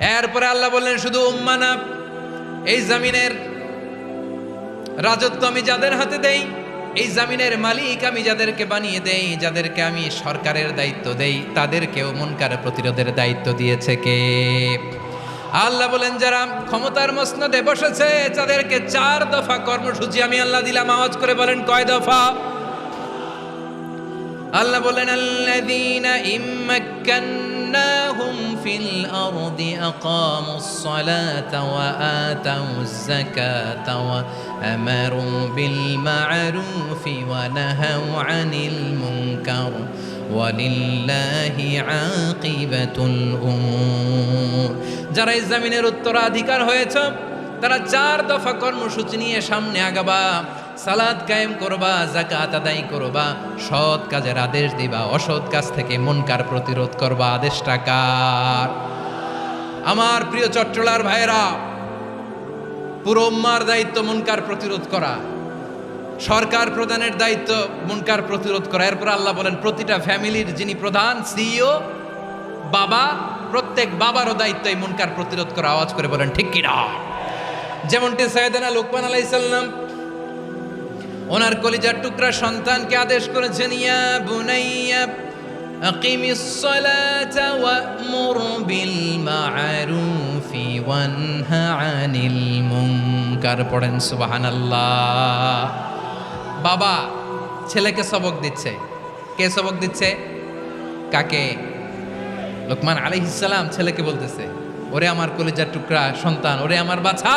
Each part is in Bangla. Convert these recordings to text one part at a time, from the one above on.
এরপরে আল্লাহ বললেন, শুধু উম্মানা এই জামিনের রাজত্ব আমি যাদের হাতে দেই, এই জামিনের মালিক আমি যাদেরকে বানিয়ে দেই, যাদেরকে আমি সরকারের দায়িত্ব দেই, তাদেরকেও মুনকার প্রতিরোধের দায়িত্ব দিয়েছে কে? আল্লাহ বলেন, যারা ক্ষমতার মসনদে বসেছে, তাদেরকে চার দফা কর্মসূচি আমি আল্লাহ দিলাম। আওয়াজ করে বলেন, কয় দফা? আল্লাহ বলেন, আল্লাযীনা সালাতা ওয়া আতাউজ যাকাতা ওয়া আমারু বিল মা'রুফি ওয়া নাহাউ আনিল মুনকার ওয়ালিল্লাহি আকিবাতুল উমুর যারা এই জমিনের উত্তরাধিকার হয়েছে, তারা চার দফা কর্মসূচি নিয়ে সামনে আগাবা। সালাদ কায়েম করবা জাকাত আদায় করবা, সৎ কাজের আদেশ দিবা, অসৎ কাজ থেকে মনকার প্রতিরোধ করবা, আদেশটা কার? আমার প্রিয় চট্টলার ভাইয়েরা, পুরো উম্মার দায়িত্ব মনকার প্রতিরোধ করা, সরকার প্রধানের দায়িত্ব মনকার প্রতিরোধ করা। এরপর আল্লাহ বলেন, প্রতিটা ফ্যামিলির যিনি প্রধান, সিইও, বাবা, প্রত্যেক বাবারও দায়িত্ব এই মনকার প্রতিরোধ করা। আওয়াজ করে বলেন, ঠিক কিনা? যেমনটি সৈয়দানা লোকমান আলাইসাল্লাম ওনার কলিজার টুকরা সন্তানকে আদেশ করেছেন, ইয়া বুনাইয়া সালাতা ওয়া'মুর বিল মা'রুফি ওয়ানহা আনিল মুনকার। পড়েন, সুবহানাল্লাহ। বাবা, ছেলেকে সবক দিচ্ছে। কে সবক দিচ্ছে? কাকে? লোকমান আলাইহিসসালাম ছেলেকে বলতেছে, ওরে আমার কলিজার টুকরা সন্তান, ওরে আমার বাছা।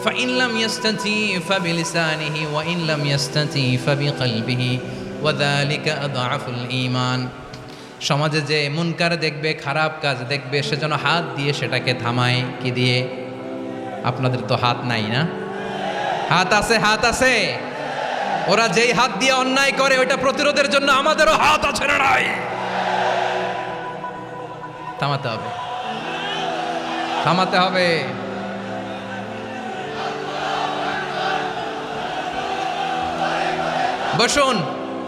فإن لم يستطيع فبلسانه وإن لم يستطيع فبقلبه وذلك أضعف الإيمان সমাজে যে মুনকার দেখবে খারাপ কাজ দেখবে সে যেন হাত দিয়ে সেটাকে থামায় কি দিয়ে আপনাদের তো হাত নাই না হাত আছে হাত আছে ওরা যেই হাত দিয়ে অন্যায় করে ওইটা প্রতিরোধের জন্য আমাদেরও হাত আছে না নাই থামাতে হবে থামাতে হবে বসুন।